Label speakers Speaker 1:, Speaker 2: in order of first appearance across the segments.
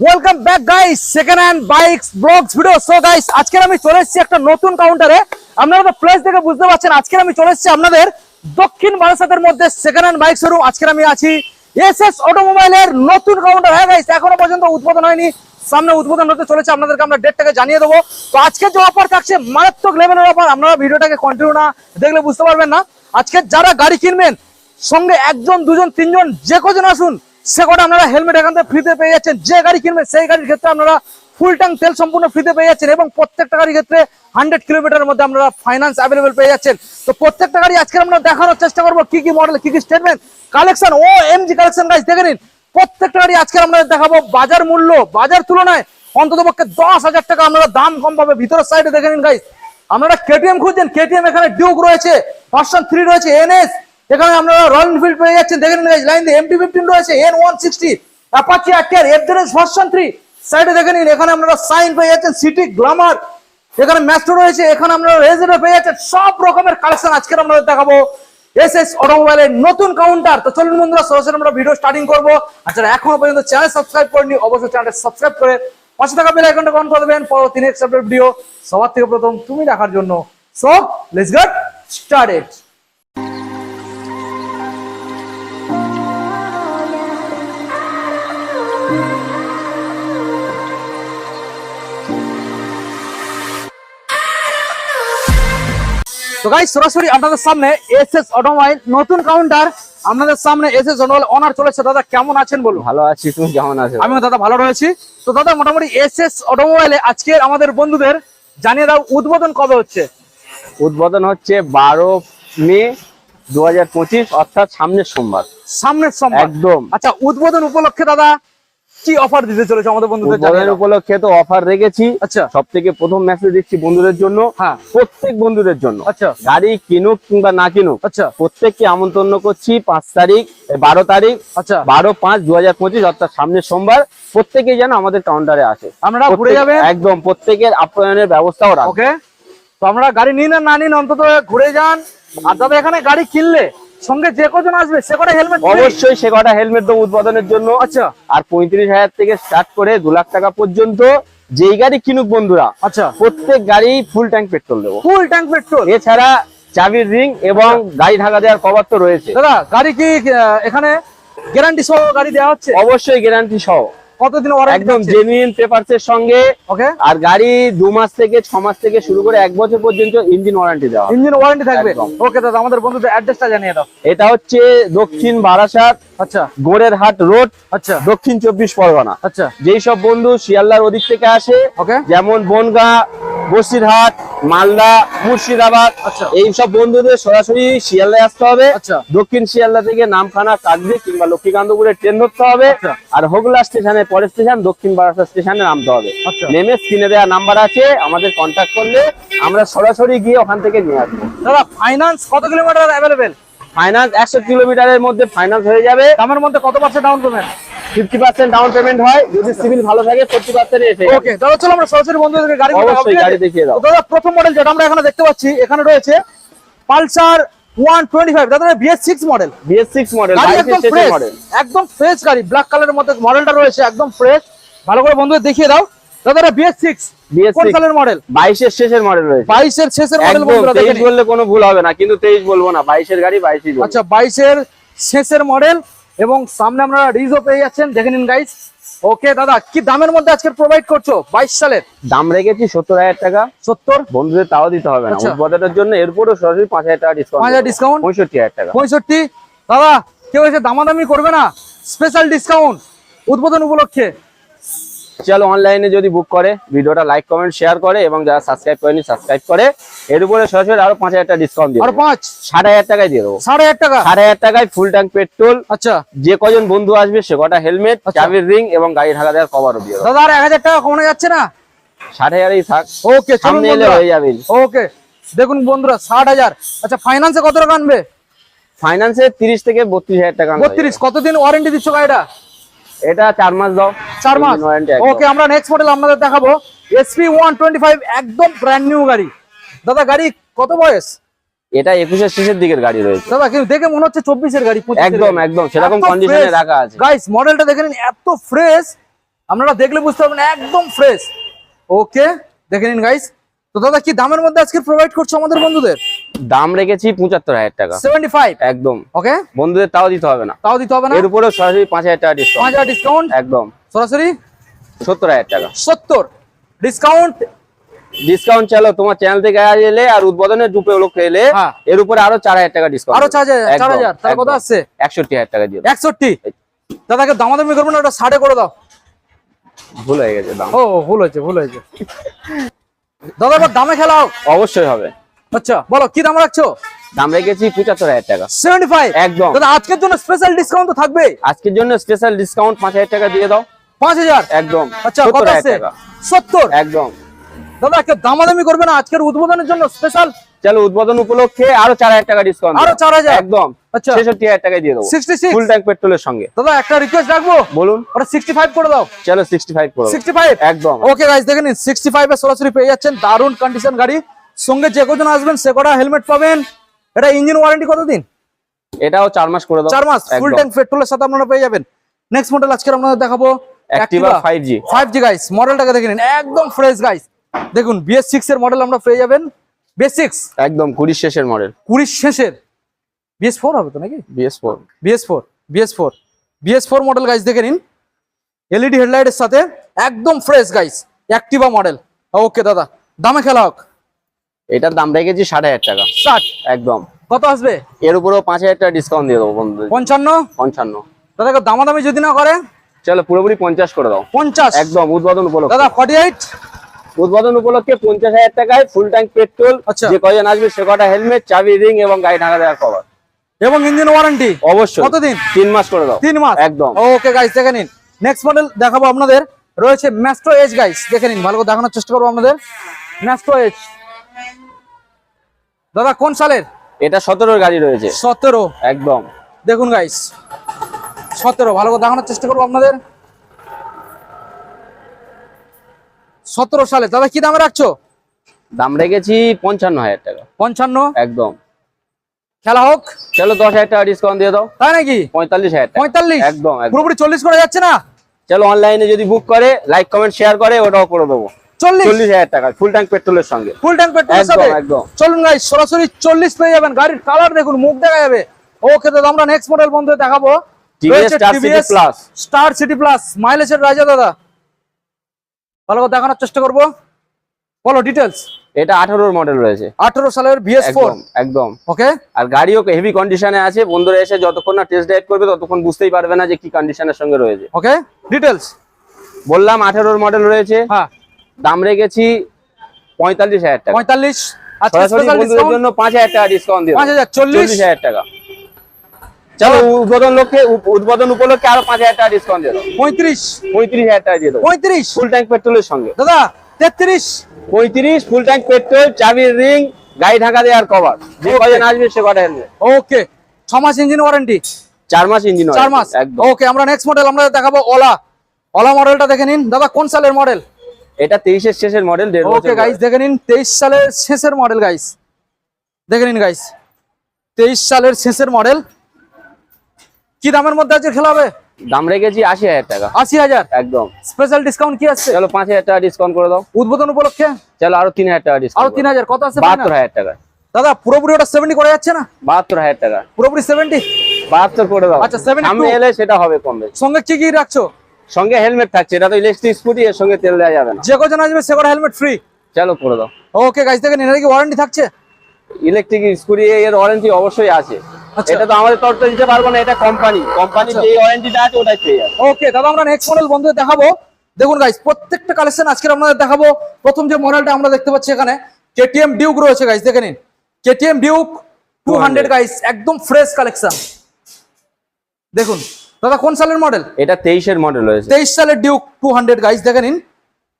Speaker 1: Welcome back guys second hand bikes blogs video so guys আজকে আমি চলে এসেছি একটা নতুন কাউন্টারে আপনারা তো প্লেস দেখে বুঝতে পারছেন আজকে আমি চলে এসেছি আপনাদের দক্ষিণ বারাসাতের মধ্যে সেকেন্ড হ্যান্ড বাইক শোরুম আজকে আমি আছি এসএস অটোমোবাইলের নতুন কাউন্টার হ্যাঁ গাইস এখনও পর্যন্ত উদ্বোধন হয়নি। সামনে উদ্বোধন হতে চলেছে, আপনাদেরকে আমরা ডেটটাকে জানিয়ে দেবো। তো আজকে যে অফার থাকছে, মারাত্মক লেভেলের অফার আপনারা ভিডিওটাকে কন্টিনিউ না দেখলে বুঝতে পারবেন না। আজকে যারা গাড়ি কিনবেন, সঙ্গে একজন, দুজন, তিনজন, যে কজন আসুন সে কটা আপনারা হেলমেট এখান থেকে ফ্রিতে পেয়ে যাচ্ছেন। যে গাড়ি কিনবেন সেই গাড়ির ক্ষেত্রে আপনারা ফুল ট্যাঙ্ক তেল সম্পূর্ণ ফ্রিতে পেয়ে যাচ্ছেন এবং প্রত্যেকটা গাড়ির ক্ষেত্রে হান্ড্রেড কিলোমিটারের মধ্যে আপনারা ফাইন্যান্স অ্যাভেলেবেল পেয়ে যাচ্ছেন। তো প্রত্যেকটা গাড়ি আজকে আমরা দেখানোর চেষ্টা করব কি কি মডেল কি কি স্টেটমেন্ট কালেকশন ও এমজি কালেকশন গাইজ দেখে নিন। প্রত্যেকটা গাড়ি আজকে আমরা দেখাবো বাজার মূল্য। বাজার তুলনায় অন্তত পক্ষে দশ হাজার টাকা আপনারা দাম কম পাবে। ভিতরের সাইডে দেখে নিন গাইজ আপনারা কেটিএম খুঁজছেন। কেটিএম এখানে ডিউক রয়েছে ভার্সন থ্রি রয়েছে এনএস এখানে আপনারা রয়্যাল এনফিল্ড পেয়ে যাচ্ছেন, দেখে নিন লাইন দিয়ে এমটি ফিফটিন রয়েছে N one sixty Apache RTR FZS version three সাইডে দেখে নিন, এখানে আপনারা সাইন পেয়ে যাচ্ছেন সিটি গ্লামার এখানে ম্যাস্টো রয়েছে, এখানে আপনারা রেজেন্ডার পেয়ে যাচ্ছেন, সব রকমের কালেকশন আজকে আপনাদের দেখাবো। এস এস অটোমোবাইলের নতুন কাউন্টার তো চলুন বন্ধুরা, সরাসরি আমরা ভিডিও স্টার্টিং করব। আর যারা এখনও পর্যন্ত চ্যানেল সাবস্ক্রাইব করেনি অবশ্যই চ্যানেলটা সাবস্ক্রাইব করে পাশে থাকা বেল আইকনটা অন করে দেবেন। পরবর্তী নেক্সট আপডেট ভিডিও সবার থেকে প্রথম তুমি দেখার জন্য। সো লেটস গেট স্টার্টেড তো গাইস সরাসরি আপনাদের সামনে এস এস অটোমোবাইল নতুন কাউন্টার আপনাদের সামনে এস এস অটোমোবাইল অনার চলেছে। দাদা কেমন আছেন বলুন?
Speaker 2: ভালো আছি তুমি কেমন আছো?
Speaker 1: আমিও দাদা ভালো রয়েছি। তো দাদা মোটামুটি এস এস অটোমোবাইলে আজকে আমাদের বন্ধুদের জানিয়ে দাও উদ্বোধন কবে হচ্ছে?
Speaker 2: উদ্বোধন হচ্ছে বারো মে দু হাজার পঁচিশ অর্থাৎ সামনের সোমবার।
Speaker 1: সামনের সোমবার।
Speaker 2: একদম।
Speaker 1: আচ্ছা উদ্বোধন উপলক্ষে দাদা কি অফার দিতে চলেছে আমাদের বন্ধুদের জানিয়ে
Speaker 2: উপলক্ষে তো অফার রেখেছি।
Speaker 1: আচ্ছা।
Speaker 2: সব থেকে প্রথম মেসেজ দিচ্ছি বন্ধুদের জন্য।
Speaker 1: হ্যাঁ।
Speaker 2: প্রত্যেক বন্ধুদের জন্য।
Speaker 1: আচ্ছা।
Speaker 2: গাড়ি কিনুক কিংবা না কিনুক।
Speaker 1: আচ্ছা।
Speaker 2: প্রত্যেককে আমন্ত্রণ করছি পাঁচ তারিখ বারো তারিখ
Speaker 1: আচ্ছা।
Speaker 2: বারো পাঁচ দু অর্থাৎ সামনের সোমবার। প্রত্যেকেই যেন আমাদের কাউন্টারে আসে।
Speaker 1: আমরা ঘুরে যাবেন।
Speaker 2: একদম প্রত্যেকের আপ্যায়নের ব্যবস্থাও রাখব।
Speaker 1: ওকে তো আমরা গাড়ি নিন আর না নিন অন্তত ঘুরে যান। আর দাদা এখানে গাড়ি কিনলে সঙ্গে যে কজন আসবে সে কটা হেলমেট
Speaker 2: অবশ্যই সে কটা হেলমেট দেবো উদ্বোধনের জন্য।
Speaker 1: আচ্ছা।
Speaker 2: আর পঁয়ত্রিশ হাজার থেকে স্টার্ট করে দু লাখ টাকা পর্যন্ত যেই গাড়ি কিনুক বন্ধুরা
Speaker 1: আচ্ছা।
Speaker 2: প্রত্যেক গাড়ি ফুল ট্যাঙ্ক পেট্রোল দেবো।
Speaker 1: ফুল ট্যাঙ্ক পেট্রোল
Speaker 2: এছাড়া চাবির রিং এবং গাড়ি ঢাকা দেওয়ার কভার তো রয়েছে।
Speaker 1: দাদা গাড়ি কি এখানে গ্যারান্টি সহ গাড়ি দেওয়া হচ্ছে?
Speaker 2: অবশ্যই গ্যারান্টি সহ।
Speaker 1: কতদিন
Speaker 2: একদম জেনুইন পেপারস এর সঙ্গে।
Speaker 1: ওকে
Speaker 2: আর গাড়ি দু মাস থেকে ছ মাস থেকে শুরু করে এক বছর পর্যন্ত ইঞ্জিন ওয়ারেন্টি দেওয়া
Speaker 1: ইঞ্জিন ওয়ারেন্টি থাকবে? ওকে দাদা আমাদের বন্ধুদের অ্যাড্রেসটা জানিয়ে দাও।
Speaker 2: এটা হচ্ছে দক্ষিণ বারাসাত
Speaker 1: আচ্ছা।
Speaker 2: গোড়ের হাট রোড
Speaker 1: আচ্ছা।
Speaker 2: দক্ষিণ চব্বিশ পরগনা।
Speaker 1: আচ্ছা।
Speaker 2: যেই সব বন্ধু শিয়ালদার ওদিক থেকে আসে
Speaker 1: ওকে
Speaker 2: যেমন বনগা বসিরহাট মালদা মুর্শিদাবাদ
Speaker 1: আচ্ছা।
Speaker 2: এই সব বন্ধুদের সরাসরি শিয়ালদায় আসতে হবে।
Speaker 1: আচ্ছা।
Speaker 2: দক্ষিণ শিয়ালদা থেকে নামখানা কাকদ্বীপ কিংবা লক্ষ্মীকান্তপুরে ট্রেন ধরতে হবে।
Speaker 1: আচ্ছা।
Speaker 2: আর হোগলা স্টেশনে পরের স্টেশন দক্ষিণ বারাসা স্টেশনে নামতে হবে।
Speaker 1: আচ্ছা।
Speaker 2: নেমে স্ক্রিনে দেওয়া নাম্বার আছে আমাদের কন্ট্যাক্ট করলে আমরা সরাসরি গিয়ে ওখান থেকে নিয়ে আসব।
Speaker 1: দাদা ফাইন্যান্স কত কিলোমিটার অ্যাভেলেবেল
Speaker 2: ফাইন্যান্স একশো কিলোমিটারের মধ্যে ফাইন্যান্স হয়ে যাবে।
Speaker 1: দামের মধ্যে কত percent down payment
Speaker 2: fifty percent down payment হয় যদি সিভিল ভালো থাকে ফোর্টি পার্সেন্ট এসে
Speaker 1: ওকে দাদা চলো আমরা সরাসরি বন্ধুদেরকে গাড়ি
Speaker 2: অবশ্যই গাড়ি দেখিয়ে দাও।
Speaker 1: দাদা প্রথম মডেল যেটা আমরা এখানে দেখতে পাচ্ছি এখানে রয়েছে পালসার ওয়ান টোয়েন্টি ফাইভ দাদা BS six model
Speaker 2: BS model
Speaker 1: fresh
Speaker 2: model
Speaker 1: একদম ফ্রেশ গাড়ি ব্ল্যাক কালারের মধ্যে মডেলটা রয়েছে একদম ফ্রেশ ভালো করে বন্ধুদের দেখিয়ে দাও। দাদা বিএস সিক্স
Speaker 2: বিএস
Speaker 1: কোন সালের মডেল
Speaker 2: বাইশের শেষের মডেল রয়েছে।
Speaker 1: শেষের মডেল বন্ধুরা
Speaker 2: বললে কোনো ভুল হবে না কিন্তু তেইশ বলব না বাইশের গাড়ি বাইশ বলব।
Speaker 1: আচ্ছা বাইশের শেষের মডেল এবং সামনে আপনারা রিজও পেয়ে যাচ্ছেন দেখে নিন গাইজ ওকে দাদা কি দামের মধ্যে আজকে প্রোভাইড করছ? বাইশ সালের।
Speaker 2: দাম রেখেছি সত্তর হাজার টাকা।
Speaker 1: সত্তর?
Speaker 2: বন্ধুদের তাও দিতে হবে না।
Speaker 1: আচ্ছা।
Speaker 2: উদ্বোধনের জন্য এরপরও সরাসরি পাঁচ হাজার টাকা
Speaker 1: পাঁচ
Speaker 2: ডিসকাউন্ট
Speaker 1: হাজার ডিসকাউন্ট
Speaker 2: পঁয়ষট্টি হাজার টাকা।
Speaker 1: পঁয়ষট্টি? দাদা কেউ এসে দামাদামি করবে না। স্পেশাল ডিসকাউন্ট উদ্বোধন উপলক্ষে।
Speaker 2: চলো অনলাইনে যদি বুক করে ভিডিওটা লাইক কমেন্ট শেয়ার করে এবং যারা সাবস্ক্রাইব করেনি সাবস্ক্রাইব করে। এর উপরে সরাসরি আরও পাঁচ হাজার টাকা ডিসকাউন্ট দিয়ে
Speaker 1: আর। পাঁচ?
Speaker 2: ষাট হাজার টাকায় দিয়ে দেবো।
Speaker 1: সাড়ে হাজার টাকা?
Speaker 2: ষাট হাজার টাকায় ফুল ট্যাঙ্ক পেট্রোল
Speaker 1: আচ্ছা।
Speaker 2: যে কজন বন্ধু আসবে সে কটা হেলমেট
Speaker 1: আচ্ছা।
Speaker 2: চাবির রিং এবং গাড়ি ঢাকা দেওয়ার কভারও দিয়ে
Speaker 1: দাদা আর এক হাজার টাকা কমানো যাচ্ছে না?
Speaker 2: ষাট হাজারই থাক।
Speaker 1: ওকে চলুন
Speaker 2: সামনে এলে হয়ে যাবে।
Speaker 1: ওকে দেখুন বন্ধুরা ষাট হাজার। আচ্ছা ফাইন্যান্সে কত টাকা আনবে?
Speaker 2: ফাইন্যান্সে তিরিশ থেকে বত্রিশ হাজার টাকা
Speaker 1: বত্রিশ কতদিন ওয়ারেন্টি দিচ্ছ গাড়িটা।
Speaker 2: এটা চার মাস দাও।
Speaker 1: চার মাস। ওকে আমরা নেক্সট মডেল আপনাদের দেখাবো। এসপি ওয়ান টোয়েন্টি ফাইভ একদম ব্র্যান্ড নিউ গাড়ি। দাদা গাড়ি কত বয়স?
Speaker 2: এটা একুশের শেষের দিকের গাড়ি রয়েছে।
Speaker 1: দাদা কিন্তু দেখে মনে হচ্ছে চব্বিশের গাড়ি
Speaker 2: একদম একদম সেরকম কন্ডিশনে রাখা আছে।
Speaker 1: গাইস মডেলটা দেখে নিন এত ফ্রেশ আপনারা দেখলে বুঝতে পারবেন একদম ফ্রেশ ওকে দেখে নিন গাইস তো দাদা কি দামের মধ্যে আজকে প্রোভাইড করছ আমাদের বন্ধুদের?
Speaker 2: দাম রেখেছি পঁচাত্তর হাজার টাকা।
Speaker 1: সেভেন্টি ফাইভ
Speaker 2: একদম।
Speaker 1: ওকে?
Speaker 2: বন্ধুদের তাও দিতে হবে না।
Speaker 1: তাও দিতে হবে না?
Speaker 2: এর উপরেও সরাসরি পাঁচ হাজার টাকা
Speaker 1: পাঁচ
Speaker 2: ডিসকাউন্ট
Speaker 1: হাজার ডিসকাউন্ট
Speaker 2: একদম।
Speaker 1: সরাসরি?
Speaker 2: সত্তর হাজার টাকা।
Speaker 1: সত্তর। ডিসকাউন্ট
Speaker 2: ডিসকাউন্ট চলো তোমার চ্যানেল থেকে এলে আর উদ্বোধনের দুটো লোক এলে
Speaker 1: হ্যাঁ।
Speaker 2: এর উপরে আরও চার হাজার টাকা ডিসকাউন্ট
Speaker 1: আরও চার হাজার তাহলে কত আসছে?
Speaker 2: একষট্টি হাজার টাকা দিয়ে দাও।
Speaker 1: একষট্টি? দাদাকে দামাদামি করব না ওটা ষাটে করে দাও।
Speaker 2: ভুল হয়ে গেছে দাম।
Speaker 1: ও ভুল হয়েছে ভুল হয়েছে। দাদা এবার দামে খেলা হোক
Speaker 2: অবশ্যই হবে।
Speaker 1: আচ্ছা বলো কি দাম রাখছো?
Speaker 2: দাম রেখেছি পঁচাত্তর হাজার টাকা।
Speaker 1: সেভেন্টি ফাইভ
Speaker 2: একদম।
Speaker 1: দাদা আজকের জন্য স্পেশাল ডিসকাউন্ট তো থাকবে
Speaker 2: আজকের জন্য স্পেশাল ডিসকাউন্ট পাঁচ হাজার টাকা দিয়ে দাও।
Speaker 1: পাঁচ হাজার?
Speaker 2: একদম
Speaker 1: আচ্ছা কত
Speaker 2: সত্তর
Speaker 1: আছে? সত্তর?
Speaker 2: একদম।
Speaker 1: দাদা দামাদামি করবে না আজকের উদ্বোধনের জন্য স্পেশাল
Speaker 2: চলো উদ্বোধন উপলক্ষে আরও চার হাজার টাকা ডিসকাউন্ট
Speaker 1: আরও 4,000
Speaker 2: একদম।
Speaker 1: আচ্ছা।
Speaker 2: ছেষট্টি হাজার টাকা দিয়ে দেবো। ফুল ট্যাঙ্ক পেট্রোলের সঙ্গে।
Speaker 1: দাদা একটা রিকোয়েস্ট রাখব?
Speaker 2: বলুন।
Speaker 1: ওটা সিক্সটি ফাইভ করে দাও।
Speaker 2: চলো সিক্সটি ফাইভ করো
Speaker 1: সিক্সটি ফাইভ
Speaker 2: একদম।
Speaker 1: ওকে গাইস দেখে নিন সিক্সটি ফাইভ এ সরাসরি পেয়ে যাচ্ছেন দারুণ কন্ডিশন গাড়ি। সঙ্গে যে কজন আসবেন সে কটা হেলমেট পাবেন। এটা ইঞ্জিন ওয়ারেন্টি কতদিন?
Speaker 2: এটাও চার মাস করে দাও।
Speaker 1: চার মাস ফুল। ট্যাঙ্ক পেট্রোলের সাথে আপনারা পেয়ে যাবেন। নেক্সট মডেল আজকে আপনাদের দেখাবো।
Speaker 2: Activa 5G
Speaker 1: five G guys মডেলটাকে দেখে নিন। একদম ফ্রেশ গাইস দেখুন এর মডেল আমরা পেয়ে যাবেন। বিএস সিক্স
Speaker 2: একদম কুড়ি শেষের মডেল
Speaker 1: কুড়ির শেষের। বিএস ফোর হবে তো নাকি?
Speaker 2: BS four
Speaker 1: BS four BS four BS four model guys দেখে নিন। এলইডি হেডলাইটের সাথে একদম fresh guys Activa model okay দাদা দামে খেলা হোক।
Speaker 2: এটার দাম রেখেছি ষাট হাজার টাকা।
Speaker 1: ষাট?
Speaker 2: একদম।
Speaker 1: কত আসবে?
Speaker 2: এর উপরেও পাঁচ হাজার টাকা ডিসকাউন্ট দিয়ে দেবো বন্ধুদের।
Speaker 1: পঞ্চান্ন?
Speaker 2: পঞ্চান্ন।
Speaker 1: দাদাকে দামাদামি যদি না করে?
Speaker 2: চলো পুরোপুরি পঞ্চাশ করে দাও।
Speaker 1: পঞ্চাশ?
Speaker 2: একদম উদ্বোধন উপলক্ষে।
Speaker 1: দাদা ফর্টি এইট
Speaker 2: উদ্বোধন উপলক্ষে পঞ্চাশ হাজার টাকায় ফুল ট্যাঙ্ক পেট্রোল
Speaker 1: আচ্ছা।
Speaker 2: যে কজন আসবে সে কটা হেলমেট চাবি রিং এবং গাড়ি ঢাকা দেওয়ার কভার
Speaker 1: এবং ইঞ্জিন ওয়ারেন্টি
Speaker 2: অবশ্যই।
Speaker 1: কতদিন?
Speaker 2: তিন মাস করে দাও।
Speaker 1: তিন মাস?
Speaker 2: একদম।
Speaker 1: ওকে গাইস দেখে নিন। নেক্সট মডেল দেখাবো আপনাদের। রয়েছে ম্যাস্ট্রো এজ গাইস দেখে নিন। ভালো করে দেখানোর চেষ্টা করব আপনাদের। ম্যাস্ট্রো এজ দাদা কোন সালের?
Speaker 2: এটা সতেরোর গাড়ি রয়েছে।
Speaker 1: সতেরো।
Speaker 2: একদম।
Speaker 1: দেখুন গাইস সতেরো। ভালো করে দেখানোর চেষ্টা করব আপনাদের। সতেরো সালে দাদা কি দামে রাখছো?
Speaker 2: দাম রেখেছি পঞ্চান্ন হাজার টাকা।
Speaker 1: পঞ্চান্ন?
Speaker 2: একদম।
Speaker 1: খেলা হোক।
Speaker 2: চলো দশ হাজার টাকা ডিসকাউন্ট দিয়ে দাও।
Speaker 1: তাই নাকি?
Speaker 2: পঁয়তাল্লিশ হাজার
Speaker 1: পঁয়তাল্লিশ?
Speaker 2: একদম
Speaker 1: পুরোপুরি চল্লিশ করে যাচ্ছে না?
Speaker 2: চলো অনলাইনে যদি বুক করে লাইক কমেন্ট শেয়ার করে ওটাও করে দেবো।
Speaker 1: চল্লিশ?
Speaker 2: হাজার টাকা ফুল ট্যাঙ্ক পেট্রোলের সঙ্গে।
Speaker 1: ফুল ট্যাঙ্ক পেট্রোল সাথে চলুন গাইস সরাসরি চল্লিশ পেয়ে যাবেন। গাড়ির কালার দেখুন মুখ দেখা যাবে। ওকে আমরা নেক্সট মডেল বন্ধু দেখাবো। স্টার সিটি প্লাস মাইলেজের রাজা দাদা। ভালো করে দেখানোর চেষ্টা করব। বলো ডিটেলস
Speaker 2: এটা আঠারোর মডেল রয়েছে।
Speaker 1: আঠারো সালের বিএস
Speaker 2: একদম
Speaker 1: ওকে
Speaker 2: আর গাড়িও হেভি কন্ডিশনে আছে বন্ধুরা এসে যতক্ষণ না টেস্ট ড্রাইভ করবে ততক্ষণ বুঝতেই পারবে না যে কি কন্ডিশনের সঙ্গে রয়েছে।
Speaker 1: ওকে ডিটেলস
Speaker 2: বললাম আঠারোর মডেল রয়েছে।
Speaker 1: হ্যাঁ।
Speaker 2: দাম রেখেছি পঁয়তাল্লিশ হাজার টাকা।
Speaker 1: পঁয়তাল্লিশ। আজকে
Speaker 2: সরাসরি
Speaker 1: স্পেশাল ডিসকাউন্ট
Speaker 2: জন্য পাঁচ হাজার টাকা ডিসকাউন্ট?
Speaker 1: চল্লিশ?
Speaker 2: হাজার টাকা। চলো উদ্বোধন লক্ষ্যে উদ্বোধন উপলক্ষে আরও পাঁচ হাজার টাকা ডিসকাউন্ট দিয়ে দেবো
Speaker 1: পঁয়ত্রিশ।
Speaker 2: পঁয়ত্রিশ হাজার টাকা দিয়ে দেবো।
Speaker 1: পঁয়ত্রিশ।
Speaker 2: ফুল ট্যাঙ্ক পেট্রোলের সঙ্গে।
Speaker 1: দাদা তেত্রিশ।
Speaker 2: পঁয়ত্রিশ ফুল ট্যাঙ্ক পেট্রোল চাবির রিং গাড়ি ঢাকা দেওয়ার কভার যে. কজন আসবে সে কটা
Speaker 1: ওকে ছ মাস ইঞ্জিন ওয়ারেন্টি
Speaker 2: চার মাস ইঞ্জিন
Speaker 1: চার মাস? ওকে আমরা নেক্সট মডেল আমরা দেখাবো ওলা ওলা মডেলটা দেখে নিন। দাদা কোন সালের মডেল
Speaker 2: এটা তেইশের শেষের মডেল
Speaker 1: ওকে গাইস দেখে নিন তেইশ সালের শেষের মডেল গাইস দেখে নিন গাইস তেইশ সালের শেষের মডেল কি দামের মধ্যে আছে খেলা হবে
Speaker 2: দাম রেখেছি আশি হাজার টাকা।
Speaker 1: আশি হাজার?
Speaker 2: একদম।
Speaker 1: স্পেশাল ডিসকাউন্ট কি আসছে
Speaker 2: চলো পাঁচ হাজার টাকা ডিসকাউন্ট করে দাও।
Speaker 1: উদ্বোধন উপলক্ষে?
Speaker 2: চলো আরও তিন হাজার টাকা আরও
Speaker 1: তিন হাজার। কত আছে
Speaker 2: বাহাত্তর হাজার টাকা।
Speaker 1: দাদা পুরোপুরি ওটা সেভেন্টি করে যাচ্ছে না?
Speaker 2: বাহাত্তর হাজার টাকা।
Speaker 1: পুরোপুরি সেভেন্টি
Speaker 2: বাহাত্তর করে দাও।
Speaker 1: আচ্ছা, 72
Speaker 2: সামনে এলে সেটা হবে কমবে।
Speaker 1: সঙ্গে কি কি রাখছো?
Speaker 2: সঙ্গে হেলমেট থাকছে এটা তো ইলেকট্রিক স্কুটি এর সঙ্গে তেল দেওয়া যাবে না।
Speaker 1: যে কজন আসবে সে কটা হেলমেট ফ্রি
Speaker 2: চলো করে দাও।
Speaker 1: ওকে গাইস দেখেন এর কি ওয়ারেন্টি থাকছে?
Speaker 2: ইলেকট্রিক স্কুটি এর ওয়ারেন্টি অবশ্যই আছে।
Speaker 1: আচ্ছা।
Speaker 2: এটা তো আমাদের তরফ দিতে পারব না এটা কোম্পানি কোম্পানি। যে ওয়ারেন্টিটা আছে ওটাই পেয়ে যাবে।
Speaker 1: ওকে দাদা আমরা নেক্সট মডেল বন্ধুদের দেখাবো। দেখুন গাইস প্রত্যেকটা কালেকশন আজকে আপনাদের দেখাবো। প্রথম যে মডেলটা আমরা দেখতে পাচ্ছি এখানে কেটিএম ডিউক রয়েছে গাইস দেখে নিন। KTM Duke two hundred guys একদম ফ্রেশ কালেকশন দেখুন দাদা কোন সালের মডেল
Speaker 2: এটা তেইশের মডেল রয়েছে।
Speaker 1: তেইশ সালের ডিউক টু হান্ড্রেড গাইস দেখে নিন।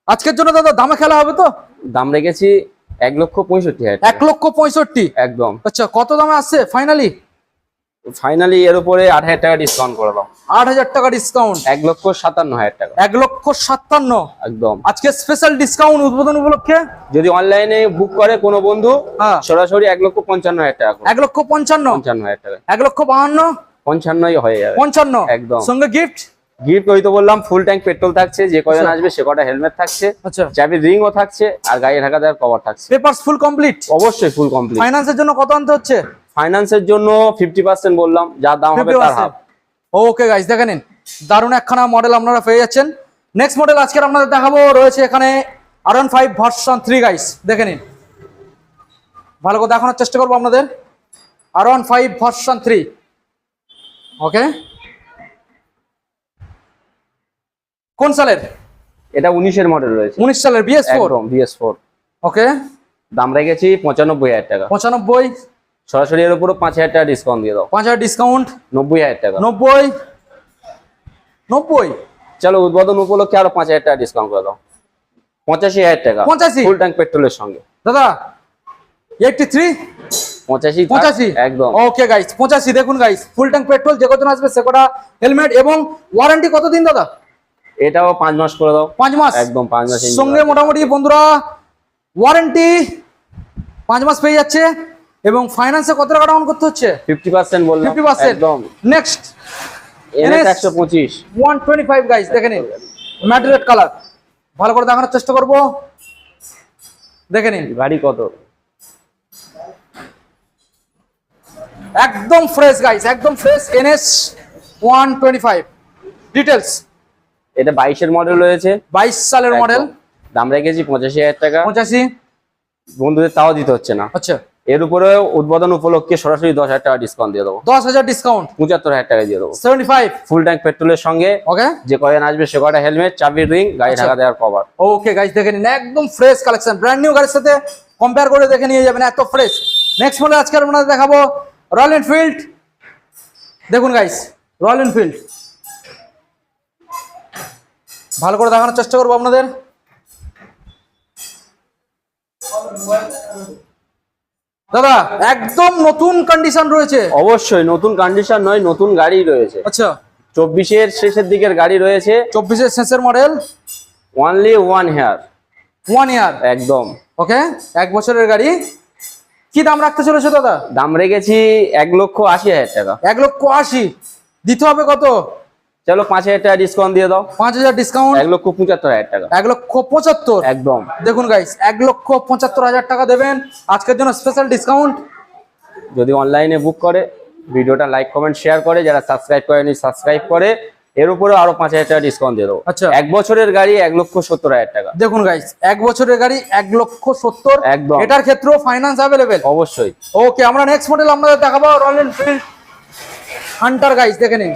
Speaker 1: আজকের জন্য দাদা দামে খেলা হবে তো?
Speaker 2: দাম রেখেছি এক লক্ষ পঁয়ষট্টি হাজার
Speaker 1: এক লক্ষ পঁয়ষট্টি?
Speaker 2: একদম।
Speaker 1: আচ্ছা কত দামে আসছে? ফাইনালি
Speaker 2: ফাইনালি এর উপরে আট হাজার টাকা ডিসকাউন্ট করে দাও।
Speaker 1: আট হাজার টাকা ডিসকাউন্ট
Speaker 2: এক লক্ষ সাতান্ন হাজার টাকা।
Speaker 1: এক লক্ষ সাতান্ন?
Speaker 2: একদম।
Speaker 1: আজকে স্পেশাল ডিসকাউন্ট উদ্বোধন উপলক্ষে?
Speaker 2: যদি অনলাইনে বুক করে কোনো বন্ধু
Speaker 1: হ্যাঁ।
Speaker 2: সরাসরি এক লক্ষ পঞ্চান্ন হাজার টাকা
Speaker 1: এক লক্ষ পঞ্চান্ন?
Speaker 2: পঞ্চান্ন হাজার টাকা।
Speaker 1: এক লক্ষ বাহান্ন?
Speaker 2: পঞ্চান্নই হয়ে যাবে।
Speaker 1: পঞ্চান্ন?
Speaker 2: একদম।
Speaker 1: সঙ্গে গিফট
Speaker 2: গিফট ওই তো বললাম ফুল ট্যাঙ্ক পেট্রোল থাকছে যে কজন
Speaker 1: আচ্ছা।
Speaker 2: আসবে সে কটা হেলমেট থাকছে
Speaker 1: আচ্ছা।
Speaker 2: চাবির রিংও থাকছে আর গাড়ি ঢাকা দেওয়ার কভার থাকছে।
Speaker 1: পেপারস ফুল কমপ্লিট
Speaker 2: অবশ্যই ফুল কমপ্লিট
Speaker 1: ফাইন্যান্সের জন্য কত আনতে হচ্ছে?
Speaker 2: ফাইন্যান্সের জন্য ফিফটি পার্সেন্ট বললাম যার দাম হবে তার হাফ।
Speaker 1: ওকে গাইস দেখে নিন। দারুণ একখানা মডেল আপনারা পেয়ে যাচ্ছেন। নেক্সট মডেল আজকে আপনাদের দেখাবো রয়েছে এখানে R one five version three guys দেখে নিন। ভালো করে দেখানোর চেষ্টা করব আপনাদের। R one five version three okay কোন সালের?
Speaker 2: এটা উনিশের মডেল রয়েছে।
Speaker 1: উনিশ সালের BS four
Speaker 2: BS four
Speaker 1: okay
Speaker 2: দাম রেখেছি পঁচানব্বই হাজার টাকা।
Speaker 1: পঁচানব্বই?
Speaker 2: সরাসরি এর উপরও পাঁচ হাজার টাকা ডিসকাউন্ট দিয়ে দাও।
Speaker 1: পাঁচ হাজার ডিসকাউন্ট
Speaker 2: নব্বই হাজার টাকা।
Speaker 1: নব্বই? নব্বই?
Speaker 2: চলো উদ্বোধন উপলক্ষে আরও পাঁচ হাজার টাকা ডিসকাউন্ট করে দাও। পঁচাশি হাজার টাকা।
Speaker 1: 85?
Speaker 2: ফুল ট্যাঙ্ক পেট্রোলের সঙ্গে।
Speaker 1: দাদা এইটটি থ্রি
Speaker 2: পঁচাশি
Speaker 1: পঁচাশি?
Speaker 2: একদম।
Speaker 1: ওকে গাইস পঁচাশি। দেখুন গাইস ফুল ট্যাঙ্ক পেট্রোল যে কজন আসবে সে কটা হেলমেট এবং ওয়ারেন্টি কতদিন দাদা?
Speaker 2: এটাও পাঁচ মাস করে দাও।
Speaker 1: পাঁচ মাস?
Speaker 2: একদম পাঁচ মাস
Speaker 1: সঙ্গে মোটামুটি বন্ধুরা ওয়ারেন্টি পাঁচ মাস পেয়ে যাচ্ছে এবং ফাইন্যান্সে কত টাকা ডাউন করতে হচ্ছে?
Speaker 2: ফিফটি পার্সেন্ট বললাম।
Speaker 1: ফিফটি পার্সেন্ট
Speaker 2: একদম।
Speaker 1: নেক্সট
Speaker 2: এনএস
Speaker 1: NS
Speaker 2: একশো পঁচিশ।
Speaker 1: ওয়ান টোয়েন্টি ফাইভ গাইস দেখে নিন। ম্যাট রেড কালার ভালো করে দেখানোর চেষ্টা করব। দেখে নিন।
Speaker 2: গাড়ি কত?
Speaker 1: একদম ফ্রেশ গাইস একদম fresh NS one twenty five details
Speaker 2: এটা বাইশের মডেল রয়েছে।
Speaker 1: বাইশ সালের মডেল।
Speaker 2: দাম রেখেছি পঁচাশি হাজার টাকা।
Speaker 1: পঁচাশি?
Speaker 2: বন্ধুদের তাও দিতে হচ্ছে না।
Speaker 1: আচ্ছা।
Speaker 2: এর উপরে উদ্বোধন উপলক্ষে সরাসরি দশ হাজার টাকা ডিসকাউন্ট দিয়ে দেবো।
Speaker 1: দশ হাজার ডিসকাউন্ট
Speaker 2: পঁচাত্তর হাজার টাকা দিয়ে দেবো।
Speaker 1: সেভেন্টি ফাইভ
Speaker 2: ফুল ট্যাঙ্ক পেট্রোলের সঙ্গে।
Speaker 1: ওকে
Speaker 2: যে কজন আসবে সে কয়টা হেলমেট চাবির রিং গাড়ি
Speaker 1: আচ্ছা।
Speaker 2: ঢাকা দেওয়ার কভার
Speaker 1: ওকে গাইস দেখে নিন একদম ফ্রেশ কালেকশন ব্র্যান্ড নিউ গাড়ির সাথে কম্পেয়ার করে দেখে নিয়ে যাবেন এত ফ্রেশ নেক্সট মডেল আজকে আপনাদের দেখাবো রয়্যাল এনফিল্ড দেখুন গাইস রয়্যাল এনফিল্ড ভালো করে দেখানোর চেষ্টা করব আপনাদের। দাদা একদম নতুন কন্ডিশন রয়েছে।
Speaker 2: অবশ্যই নতুন কন্ডিশন নয় নতুন গাড়ি রয়েছে।
Speaker 1: আচ্ছা।
Speaker 2: চব্বিশের শেষের দিকের গাড়ি রয়েছে।
Speaker 1: চব্বিশের শেষের model
Speaker 2: only one year
Speaker 1: one year
Speaker 2: একদম।
Speaker 1: ওকে এক বছরের গাড়ি। কি দাম রাখতে চলেছে দাদা?
Speaker 2: দাম রেখেছি এক লক্ষ আশি হাজার টাকা।
Speaker 1: এক লক্ষ আশি। দিতে হবে কত?
Speaker 2: চলো পাঁচ হাজার টাকা ডিসকাউন্ট দিয়ে দাও।
Speaker 1: পাঁচ হাজার ডিসকাউন্ট
Speaker 2: এক লক্ষ পঁচাত্তর হাজার টাকা।
Speaker 1: এক লক্ষ পঁচাত্তর?
Speaker 2: একদম।
Speaker 1: দেখুন গাইস এক লক্ষ পঁচাত্তর হাজার টাকা দেবেন। আজকের জন্য স্পেশাল ডিসকাউন্ট
Speaker 2: যদি অনলাইনে বুক করে ভিডিওটা লাইক কমেন্ট শেয়ার করে যারা সাবস্ক্রাইব করেনি সাবস্ক্রাইব করে এর উপরেও আরও পাঁচ হাজার টাকা ডিসকাউন্ট দিয়ে দেবো
Speaker 1: আচ্ছা।
Speaker 2: এক বছরের গাড়ি এক লক্ষ সত্তর হাজার টাকা।
Speaker 1: দেখুন গাইস এক বছরের গাড়ি এক লক্ষ সত্তর।
Speaker 2: একদম।
Speaker 1: এটার ক্ষেত্রেও ফাইন্যান্স অ্যাভেলেবেল
Speaker 2: অবশ্যই।
Speaker 1: ওকে আমরা নেক্সট মডেল আপনাদের দেখাবো রয়্যাল এনফিল্ড হান্টার গাইস দেখে নিন।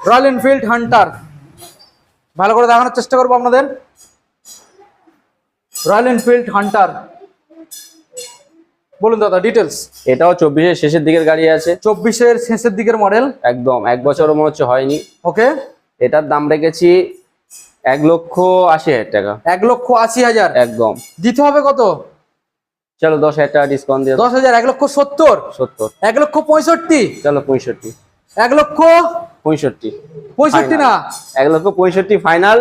Speaker 1: Royal Enfield Hunter. ভালো করে দেখানোর চেষ্টা করব আপনাদের। Royal Enfield Hunter. বলুন দাদা ডিটেলস
Speaker 2: এটাও চব্বিশের শেষের দিকের গাড়ি আছে।
Speaker 1: চব্বিশের শেষের দিকের মডেল
Speaker 2: একদম এক বছরও মনে হচ্ছে হয়নি।
Speaker 1: ওকে
Speaker 2: এটার দাম রেখেছি এক লক্ষ আশি হাজার টাকা।
Speaker 1: এক লক্ষ আশি হাজার।
Speaker 2: একদম।
Speaker 1: দিতে হবে কত?
Speaker 2: চলো দশ হাজার টাকা ডিসকাউন্ট দিয়ে
Speaker 1: দশ হাজার এক লক্ষ সত্তর।
Speaker 2: সত্তর।
Speaker 1: এক লক্ষ পঁয়ষট্টি।
Speaker 2: চলো পঁয়ষট্টি।
Speaker 1: এক লক্ষ
Speaker 2: পঁয়ষট্টি।
Speaker 1: পঁয়ষট্টি না?
Speaker 2: এক লক্ষ পঁয়ষট্টি ফাইনাল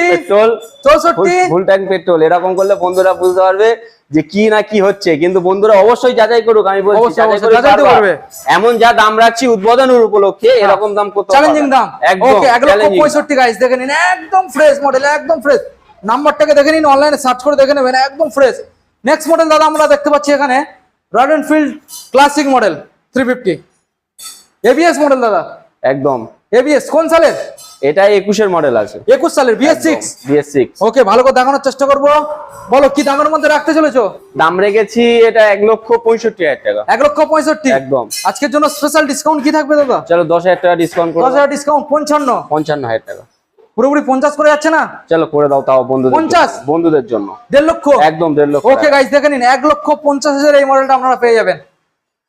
Speaker 2: পেট্রোল
Speaker 1: চৌষট্টি?
Speaker 2: ফুল ট্যাঙ্ক পেট্রোল এরকম করলে বন্ধুরা বুঝতে পারবে যে কি না কি হচ্ছে। কিন্তু বন্ধুরা অবশ্যই যাচাই করুক আমি বলছি। এমন যা দাম রাখছি উদ্বোধনের উপলক্ষে এরকম দাম করতে
Speaker 1: চ্যালেঞ্জিং দাম। ওকে এক লক্ষ। পঁয়ষট্টি গাইস দেখে নিন একদম ফ্রেশ মডেল একদম ফ্রেশ নাম্বারটাকে দেখে নিন অনলাইনে সার্চ করে দেখে নেবেন একদম ফ্রেশ নেক্সট মডেল দাদা আমরা দেখতে পাচ্ছি এখানে Royal Enfield classic model three fifty ABS model দাদা।
Speaker 2: একদম।
Speaker 1: এবিএস কোন সালের?
Speaker 2: এটা একুশের মডেল আছে।
Speaker 1: একুশ সালের BS six?
Speaker 2: BS six.
Speaker 1: Okay ভালো করে দেখানোর চেষ্টা করব। বলো কি দামের মধ্যে রাখতে চলেছো?
Speaker 2: দাম রেখেছি এটা এক লক্ষ পঁয়ষট্টি হাজার টাকা।
Speaker 1: এক লক্ষ পঁয়ষট্টি?
Speaker 2: একদম।
Speaker 1: আজকের জন্য স্পেশাল ডিসকাউন্ট কি থাকবে দাদা?
Speaker 2: চলো দশ হাজার টাকা ডিসকাউন্ট করে।
Speaker 1: দশ হাজার ডিসকাউন্ট পঞ্চান্ন?
Speaker 2: পঞ্চান্ন হাজার টাকা।
Speaker 1: পুরোপুরি পঞ্চাশ করে যাচ্ছে না?
Speaker 2: চলো করে দাও তাও বন্ধুদের
Speaker 1: পঞ্চাশ?
Speaker 2: বন্ধুদের জন্য।
Speaker 1: দেড় লক্ষ?
Speaker 2: একদম দেড় লক্ষ
Speaker 1: ওকে। গাইস দেখে নিন এক লক্ষ পঞ্চাশ হাজার এই মডেলটা আপনারা পেয়ে যাবেন।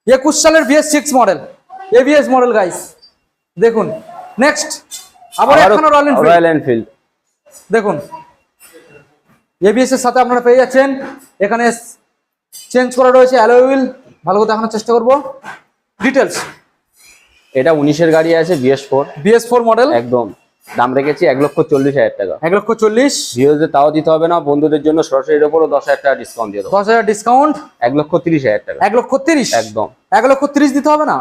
Speaker 1: একুশ সালের BS six model ABS model guys দেখুন নেক্সট আবার এখানে রয়্যাল এনফিল্ড
Speaker 2: রয়্যাল এনফিল্ড
Speaker 1: দেখুন এবিএস এর সাথে আপনারা পেয়ে যাচ্ছেন। এখানে চেঞ্জ করা রয়েছে অ্যালয় হুইল ভালো করে দেখানোর চেষ্টা করব। ডিটেলস
Speaker 2: এটা উনিশের গাড়ি আছে BS four
Speaker 1: BS four model
Speaker 2: একদম। দাম রেখেছি এক লক্ষ চল্লিশ হাজার টাকা।
Speaker 1: এক লক্ষ চল্লিশ।
Speaker 2: ভিউজদের তাও দিতে হবে না বন্ধুদের জন্য সরাসরির উপরও দশ হাজার টাকা ডিসকাউন্ট দিয়ে দেবো।
Speaker 1: দশ হাজার ডিসকাউন্ট
Speaker 2: এক লক্ষ তিরিশ হাজার টাকা।
Speaker 1: এক লক্ষ তিরিশ।
Speaker 2: একদম।
Speaker 1: এক লক্ষ তিরিশ দিতে হবে না?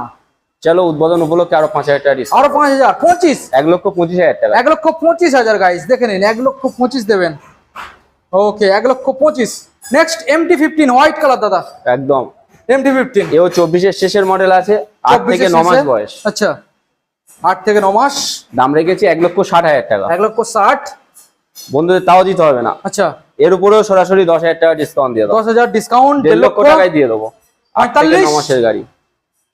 Speaker 2: চলো উদ্বোধন উপলক্ষে আরও পাঁচ হাজার টাকা
Speaker 1: আরও পাঁচ হাজার পঁচিশ?
Speaker 2: এক লক্ষ পঁচিশ হাজার টাকা।
Speaker 1: এক লক্ষ পঁচিশ হাজার গাইস দেখে নিন এক লক্ষ পঁচিশ দেবেন। ওকে এক লক্ষ পঁচিশ। Next MT fifteen white colour দাদা।
Speaker 2: একদম।
Speaker 1: এমটি ফিফটিন
Speaker 2: এও চব্বিশের শেষের মডেল আছে আট থেকে ন মাস বয়স।
Speaker 1: আচ্ছা। আট থেকে ন মাস
Speaker 2: দাম রেখেছি এক লক্ষ ষাট হাজার টাকা।
Speaker 1: এক লক্ষ ষাট?
Speaker 2: বন্ধুদের তাও দিতে হবে না।
Speaker 1: আচ্ছা।
Speaker 2: এর উপরেও সরাসরি দশ হাজার টাকা ডিসকাউন্ট দিয়ে দেবো
Speaker 1: দশ হাজার ডিসকাউন্ট
Speaker 2: দেড় লক্ষ টাকায় দিয়ে দেবো। আট থেকে ন
Speaker 1: 48
Speaker 2: মাসের গাড়ি।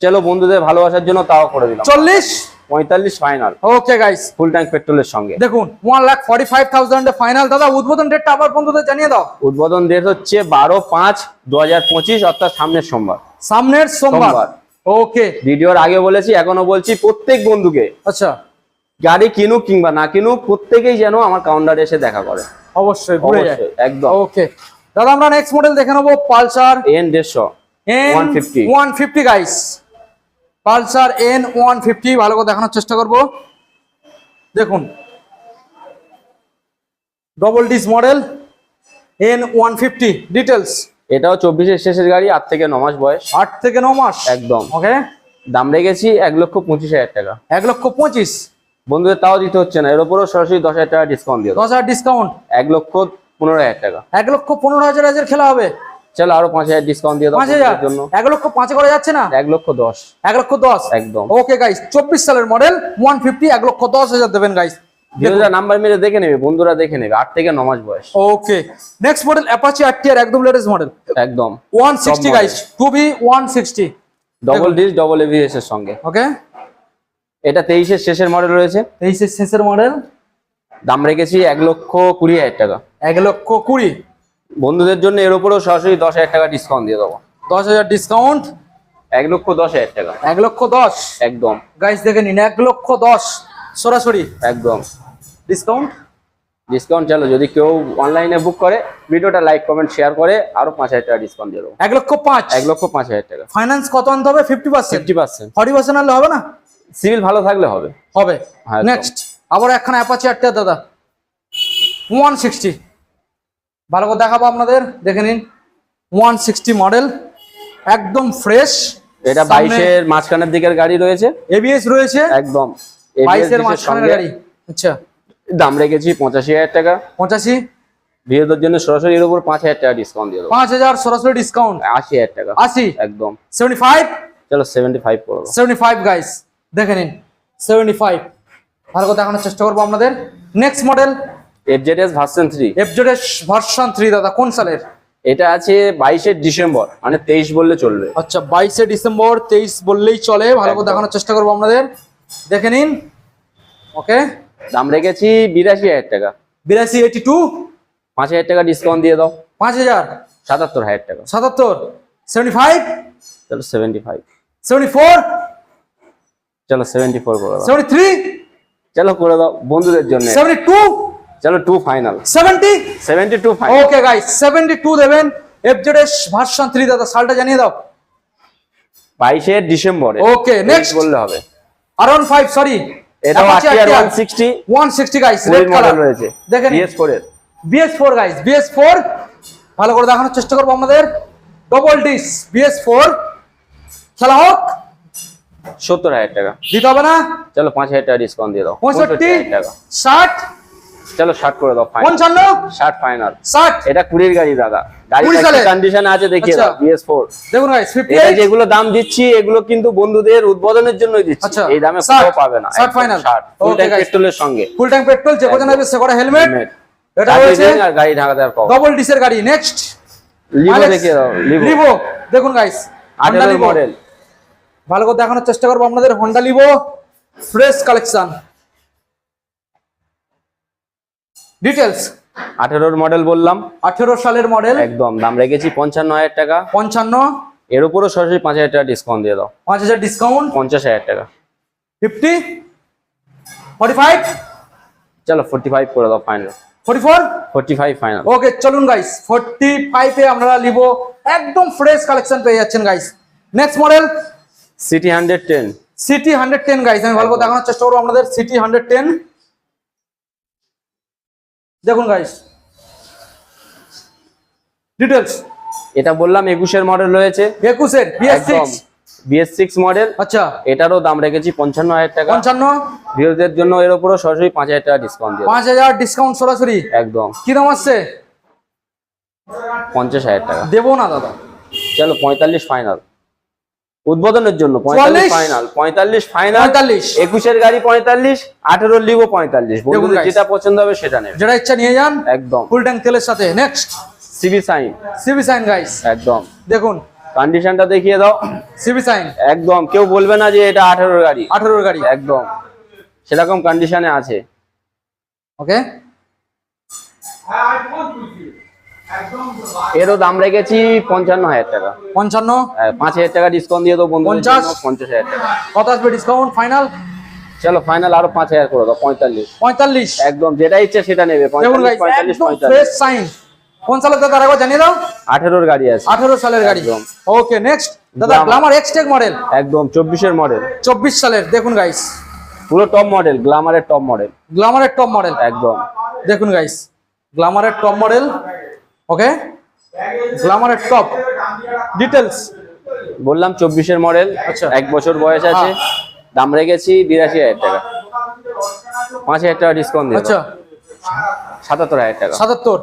Speaker 2: চলো বন্ধুদের ভালোবাসার জন্য তাও করে দিলাম।
Speaker 1: চল্লিশ?
Speaker 2: পঁয়তাল্লিশ final
Speaker 1: okay guys
Speaker 2: full tank পেট্রোলের সঙ্গে।
Speaker 1: দেখুন one lakh forty five thousand final দাদা উদ্বোধন ডেটটা আবার বন্ধুদের জানিয়ে দাও।
Speaker 2: উদ্বোধন ডেট হচ্ছে বারো পাঁচ দু হাজার পঁচিশ অর্থাৎ সামনের সোমবার।
Speaker 1: সামনের সোমবার। ওকে
Speaker 2: ভিডিওর আগে বলেছি এখনও বলছি প্রত্যেক বন্ধুকে
Speaker 1: আচ্ছা।
Speaker 2: গাড়ি কিনুক কিংবা না কিনুক প্রত্যেকেই যেন আমার কাউন্টারে এসে দেখা করে।
Speaker 1: অবশ্যই ঘুরে যায়।
Speaker 2: একদম।
Speaker 1: ওকে দাদা আমরা নেক্সট মডেল দেখে নেব পালসার
Speaker 2: এন দেড়শো
Speaker 1: N
Speaker 2: 150
Speaker 1: one fifty guys Pulsar N one fifty ভালো করে দেখানোর চেষ্টা করব। দেখুন। Double disc model N one fifty details
Speaker 2: এটাও চব্বিশের শেষের গাড়ি আট থেকে ন মাস বয়স।
Speaker 1: আট থেকে ন মাস।
Speaker 2: একদম।
Speaker 1: ওকে।
Speaker 2: দাম রেখেছি এক লক্ষ পঁচিশ হাজার টাকা।
Speaker 1: এক লক্ষ পঁচিশ।
Speaker 2: বন্ধুদের তাও দিতে হচ্ছে না এর উপরও সরাসরি দশ হাজার টাকা ডিসকাউন্ট দিয়ে
Speaker 1: দশ হাজার ডিসকাউন্ট
Speaker 2: এক লক্ষ পনেরো হাজার টাকা।
Speaker 1: এক লক্ষ পনেরো হাজার হাজার খেলা হবে।
Speaker 2: চলো আরও পাঁচ হাজার ডিসকাউন্ট দিয়ে দেবো
Speaker 1: পাঁচ হাজার?
Speaker 2: জন্য।
Speaker 1: এক লক্ষ পাঁচে করা যাচ্ছে না?
Speaker 2: এক লক্ষ দশ।
Speaker 1: এক লক্ষ দশ?
Speaker 2: একদম।
Speaker 1: ওকে গাইস চব্বিশ সালের মডেল ওয়ান ফিফটি এক লক্ষ দশ হাজার দেবেন গাইস
Speaker 2: ভিডিওটা নাম্বার মেরে দেখে নেবে বন্ধুরা দেখে নেবে আট থেকে ন মাস বয়স।
Speaker 1: ওকে নেক্সট মডেল অ্যাপাচি আর একদম লেটেস্ট মডেল
Speaker 2: একদম।
Speaker 1: One sixty guys two B one sixty
Speaker 2: double disc double ABS এর সঙ্গে।
Speaker 1: ওকে
Speaker 2: এটা তেইশের শেষের মডেল রয়েছে।
Speaker 1: তেইশের শেষের মডেল
Speaker 2: দাম রেখেছি এক লক্ষ কুড়ি হাজার টাকা।
Speaker 1: এক লক্ষ কুড়ি।
Speaker 2: বন্ধুদের জন্য এর উপরেও সরাসরি দশ হাজার টাকা ডিসকাউন্ট দিয়ে দেবো।
Speaker 1: দশ হাজার ডিসকাউন্ট
Speaker 2: এক লক্ষ দশ হাজার টাকা।
Speaker 1: এক লক্ষ দশ?
Speaker 2: একদম।
Speaker 1: গাইস দেখে নিন এক লক্ষ দশ। সরাসরি?
Speaker 2: একদম।
Speaker 1: ডিসকাউন্ট
Speaker 2: ডিসকাউন্ট চলো যদি কেউ অনলাইনে বুক করে ভিডিওটা লাইক কমেন্ট শেয়ার করে আরও পাঁচ হাজার টাকা ডিসকাউন্ট দিয়ে দেবো।
Speaker 1: এক লক্ষ পাঁচ?
Speaker 2: এক লক্ষ পাঁচ হাজার টাকা।
Speaker 1: ফাইন্যান্স কত আনতে হবে? Fifty percent
Speaker 2: fifty percent
Speaker 1: forty percent আনলে হবে না?
Speaker 2: সিভিল ভালো থাকলে হবে।
Speaker 1: হবে।
Speaker 2: হ্যাঁ,
Speaker 1: নেক্সট আবার একখানা অ্যাপাচি আটটা দাদা। ওয়ান সিক্সটি ভালো করে দেখাবো আপনাদের দেখে নিন। ওয়ান সিক্সটি মডেল একদম ফ্রেশ
Speaker 2: এটা বাইশের মাঝখানের দিকের গাড়ি রয়েছে।
Speaker 1: এবিএস রয়েছে।
Speaker 2: একদম।
Speaker 1: বাইশের মাঝখানের গাড়ি। আচ্ছা।
Speaker 2: দাম রেখেছি পঁচাশি হাজার টাকা।
Speaker 1: পঁচাশি।
Speaker 2: ভিডিওদের জন্য সরাসরি এর উপর পাঁচ হাজার টাকা ডিসকাউন্ট দিয়ে দেবো।
Speaker 1: পাঁচ হাজার সরাসরি ডিসকাউন্ট
Speaker 2: আশি হাজার টাকা।
Speaker 1: আশি?
Speaker 2: একদম।
Speaker 1: সেভেন্টি ফাইভ
Speaker 2: চলো সেভেন্টি ফাইভ করব
Speaker 1: সেভেন্টি ফাইভ গাইস দেখে নিন। সেভেন্টি ফাইভ ভালো করে দেখানোর চেষ্টা করব আপনাদের। Next model
Speaker 2: F Z S version three
Speaker 1: FZS version three দাদা কোন সালের?
Speaker 2: এটা আছে বাইশের ডিসেম্বর মানে তেইশ বললে চলবে।
Speaker 1: আচ্ছা বাইশে ডিসেম্বর তেইশ বললেই চলে। ভালো করে দেখানোর চেষ্টা করব আপনাদের। দেখে নিন। ওকে
Speaker 2: দাম রেখেছি বিরাশি হাজার টাকা।
Speaker 1: বিরাশি এইটি টু
Speaker 2: পাঁচ হাজার টাকা ডিসকাউন্ট দিয়ে দাও।
Speaker 1: পাঁচ হাজার?
Speaker 2: সাতাত্তর হাজার টাকা।
Speaker 1: সাতাত্তর? সেভেন্টি ফাইভ
Speaker 2: চলো সেভেন্টি ফাইভ
Speaker 1: সেভেন্টি ফোর
Speaker 2: চলো সেভেন্টি ফোর করে দাও।
Speaker 1: সেভেন্টি থ্রি
Speaker 2: চলো করে দাও বন্ধুদের জন্য।
Speaker 1: সেভেন্টি টু
Speaker 2: চলো two final
Speaker 1: seventy
Speaker 2: seventy two final
Speaker 1: okay guys seventy two দেবেন এফজেডএস ভার্সন থ্রি দাদা সালটা জানিয়ে দাও।
Speaker 2: December
Speaker 1: Okay, next.
Speaker 2: বললে হবে।
Speaker 1: আর ওয়ান ফাইভ সরি
Speaker 2: এটা R one sixty
Speaker 1: one sixty guys red colour
Speaker 2: রয়েছে।
Speaker 1: দেখেন
Speaker 2: বিএস ফোরের
Speaker 1: BS four guys BS four ভালো করে দেখানোর চেষ্টা করব আমাদের। ডবল ডিস বিএস ফোর খেলা হোক।
Speaker 2: সত্তর হাজার টাকা।
Speaker 1: দিতে হবে না।
Speaker 2: চলো পাঁচ হাজার টাকা ডিসকাউন্ট দিয়ে দাও।
Speaker 1: পঁয়ষট্টি
Speaker 2: টাকা।
Speaker 1: ষাট
Speaker 2: চলো ষাট করে দাও ফাইনাল
Speaker 1: পঞ্চান্ন?
Speaker 2: ষাট ফাইনাল
Speaker 1: ষাট।
Speaker 2: এটা কুড়ির গাড়ি দাদা। কন্ডিশন আছে দেখিয়ে
Speaker 1: আচ্ছা।
Speaker 2: দাও বিএস ফোর
Speaker 1: দেখুন
Speaker 2: যেগুলো দাম দিচ্ছি এগুলো কিন্তু বন্ধুদের উদ্বোধনের জন্যই দিচ্ছি।
Speaker 1: আচ্ছা,
Speaker 2: এই দামে
Speaker 1: 60
Speaker 2: কোথাও পাবে না।
Speaker 1: 60 final।
Speaker 2: ফুল ট্যাঙ্ক পেট্রোলের সঙ্গে।
Speaker 1: ফুল ট্যাঙ্ক পেট্রোল যে সে কটা হেলমেট এটা
Speaker 2: আর গাড়ি ঢাকা দেওয়ার
Speaker 1: ডবল ডিসের গাড়ি। নেক্সট
Speaker 2: লিভো দেখিয়ে দাও লিভো
Speaker 1: দেখুন গাইস
Speaker 2: আঠেরোর মডেল
Speaker 1: ভালো করে দেখানোর চেষ্টা করব আপনাদের। Honda Livo fresh collection details
Speaker 2: আঠেরোর model বললাম।
Speaker 1: আঠেরো সালের মডেল
Speaker 2: একদম দাম রেখেছি পঞ্চান্ন হাজার টাকা।
Speaker 1: পঞ্চান্ন।
Speaker 2: এর উপরও সরাসরি পাঁচ হাজার টাকা ডিসকাউন্ট দিয়ে দাও।
Speaker 1: পাঁচ হাজার ডিসকাউন্ট
Speaker 2: পঞ্চাশ হাজার টাকা।
Speaker 1: ফিফটি ফর্টি ফাইভ
Speaker 2: চলো ফোর্টি ফাইভ করে দাও final
Speaker 1: forty four
Speaker 2: forty five final
Speaker 1: okay চলুন গাইস ফোর্টি ফাইভে আপনারা লিভো একদম ফ্রেশ কালেকশন পেয়ে যাচ্ছেন guys next model
Speaker 2: CT hundred ten
Speaker 1: CT hundred ten guys আমি ভালো করে দেখানোর চেষ্টা করব আপনাদের। সিটি হান্ড্রেড টেন দেখুন গাইস ডিটেলস
Speaker 2: এটা বললাম একুশের মডেল রয়েছে।
Speaker 1: একুশের বিএস সিক্স
Speaker 2: মডেল
Speaker 1: আচ্ছা।
Speaker 2: এটারও দাম রেখেছি পঞ্চান্ন হাজার টাকা।
Speaker 1: পঞ্চান্ন?
Speaker 2: ভিউদের জন্য এর উপরও সরাসরি পাঁচ হাজার টাকা ডিসকাউন্ট দিয়ে।
Speaker 1: পাঁচ হাজার ডিসকাউন্ট সরাসরি?
Speaker 2: একদম।
Speaker 1: কি দাম আসছে?
Speaker 2: পঞ্চাশ হাজার টাকা।
Speaker 1: দেবো না দাদা।
Speaker 2: চলো পঁয়তাল্লিশ ফাইনাল উদ্বোধনের জন্য ফাইনাল পঁয়তাল্লিশ ফাইনাল একুশের গাড়ি পঁয়তাল্লিশ আঠেরোর লিগো পঁয়তাল্লিশ। যেটা পছন্দ হবে সেটা নেবে।
Speaker 1: যেটা ইচ্ছা নিয়ে যান।
Speaker 2: একদম।
Speaker 1: ফুল ট্যাঙ্ক তেলের সাথে। Next
Speaker 2: CB shine
Speaker 1: CB shine guys
Speaker 2: একদম।
Speaker 1: দেখুন।
Speaker 2: কন্ডিশনটা দেখিয়ে দাও।
Speaker 1: সিবি সাইন
Speaker 2: একদম। কেউ বলবে না যে এটা আঠেরোর গাড়ি।
Speaker 1: আঠেরোর গাড়ি।
Speaker 2: একদম। সেরকম কন্ডিশনে আছে।
Speaker 1: ওকে
Speaker 2: এরও দাম রেখেছি পঞ্চান্ন হাজার টাকা।
Speaker 1: পঞ্চান্ন?
Speaker 2: হ্যাঁ, পাঁচ হাজার টাকা ডিসকাউন্ট দিয়ে দেবো বন্ধু
Speaker 1: পঞ্চাশ?
Speaker 2: পঞ্চাশ হাজার টাকা।
Speaker 1: কত আসবে ডিসকাউন্ট ফাইনাল
Speaker 2: চলো ফাইনাল আরও পাঁচ হাজার করে দাও পঁয়তাল্লিশ।
Speaker 1: পঁয়তাল্লিশ।
Speaker 2: একদম যেটা ইচ্ছে সেটা নেবে
Speaker 1: দেখুন
Speaker 2: পঁয়তাল্লিশ পঁয়তাল্লিশ। পঁয়তাল্লিশ
Speaker 1: কোন সালের দাদা আরেকবার জানিয়ে দাও?
Speaker 2: আঠেরোর গাড়ি আছে।
Speaker 1: আঠেরো সালের গাড়ি। ওকে নেক্সট দাদা। গ্লামার এক্সটেক মডেল
Speaker 2: একদম চব্বিশের মডেল
Speaker 1: চব্বিশ সালের দেখুন গাইস
Speaker 2: পুরো টপ মডেল গ্লামারের টপ মডেল
Speaker 1: গ্লামারের টপ মডেল
Speaker 2: একদম।
Speaker 1: দেখুন গাইস গ্লামারের টপ মডেল ওকে গ্লামারের টপ ডিটেলস
Speaker 2: বললাম চব্বিশের মডেল
Speaker 1: আচ্ছা।
Speaker 2: এক বছর বয়স আছে।
Speaker 1: হ্যাঁ।
Speaker 2: দাম রেখেছি বিরাশি হাজার টাকা। পাঁচ হাজার টাকা ডিসকাউন্ট দিই
Speaker 1: আচ্ছা।
Speaker 2: সাতাত্তর হাজার টাকা।
Speaker 1: সাতাত্তর।